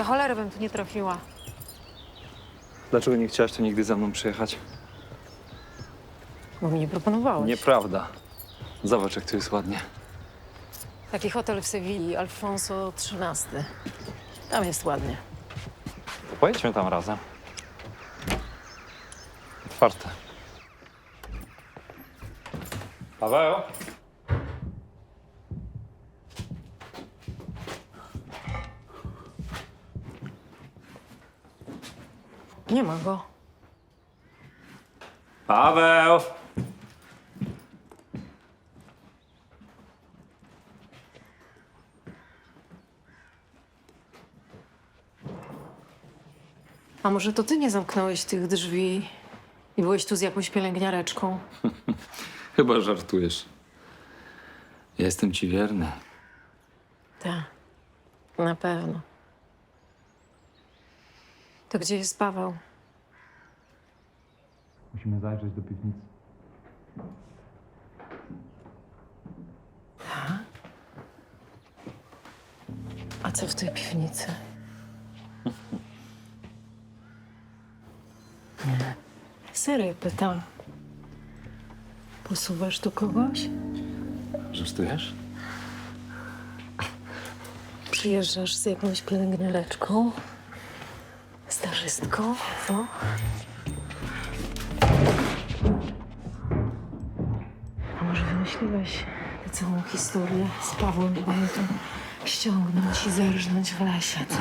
Za cholerę bym tu nie trafiła. Dlaczego nie chciałaś tu nigdy ze mną przyjechać? Bo mi nie proponowałeś. Nieprawda. Zobacz, jak tu jest ładnie. Taki hotel w Sewilli, Alfonso XIII. Tam jest ładnie. Pojedźmy tam razem. Otwarte. Paweł? Nie ma go. Paweł! A może to ty nie zamknąłeś tych drzwi i byłeś tu z jakąś pielęgniareczką? Chyba żartujesz. Jestem ci wierny. Tak, na pewno. To gdzie jest Paweł? Musimy zajrzeć do piwnicy. A co w tej piwnicy? Nie. Serio pytam. Posuwasz tu kogoś? Żartujesz? Przyjeżdżasz z jakąś pielęgniareczką? Starzystką? Co? A może wymyśliłeś tę całą historię z Pawłem, tu ściągnąć i zerżnąć w lesie, co?